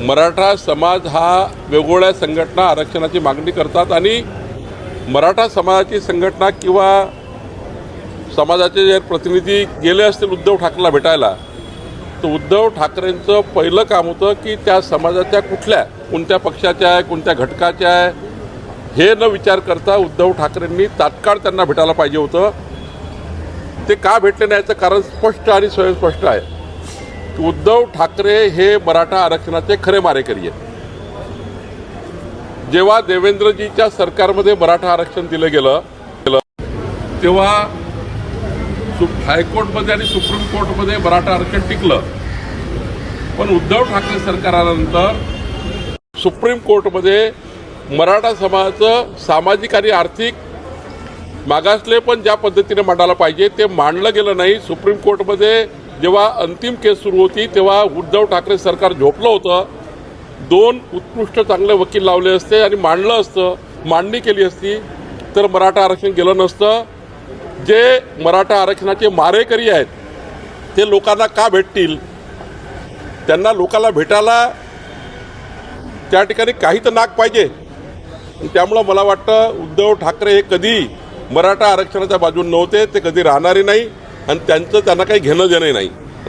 मराठा समाज हा वेगवेगळ्या संघटना आरक्षणाची मागणी करतात आणि मराठा समाजाची संघटना किंवा समाजाचे जे प्रतिनिधी गेले असतील उद्धव ठाकरेला भेटायला तर उद्धव ठाकरेंचं पहिलं काम होतं की त्या समाजाच्या कुठल्या कोणत्या पक्षाच्या आहे कोणत्या घटकाच्या आहे हे न विचार करता उद्धव ठाकरेंनी तात्काळ त्यांना भेटायला पाहिजे होतं. ते का भेटले नाही याचं कारण स्पष्ट आणि स्वयंस्पष्ट आहे. उद्धव ठाकरे हे मराठा आरक्षणाचे खरे मारेकरी आहेत. जेव्हा देवेंद्रजीच्या सरकारमध्ये मराठा आरक्षण दिलं गेलं गेलं तेव्हा सु हायकोर्टमध्ये आणि सुप्रीम कोर्टमध्ये मराठा आरक्षण टिकलं. पण उद्धव ठाकरे सरकार आल्यानंतर सुप्रीम कोर्टमध्ये मराठा समाजाचं सामाजिक आणि आर्थिक मागासले पण ज्या पद्धतीने मांडायला पाहिजे ते मांडलं गेलं नाही. सुप्रीम कोर्टमध्ये जेव्हा अंतिम केस सुरू होती तेव्हा उद्धव ठाकरे सरकार झोपलं होतं. दोन उत्कृष्ट चांगले वकील लावले असते आणि मांडलं असतं मांडणी केली असती तर मराठा आरक्षण गेलं नसतं. जे मराठा आरक्षणाचे मारेकरी आहेत ते लोकांना का भेटतील? त्यांना लोकांना भेटायला त्या ठिकाणी काही तर नाक पाहिजे. त्यामुळं मला वाटतं उद्धव ठाकरे हे कधी मराठा आरक्षणाच्या बाजून नव्हते ते कधी राहणारे नाही. आणि त्यांचं त्यांना काही घेणं देणं नाही.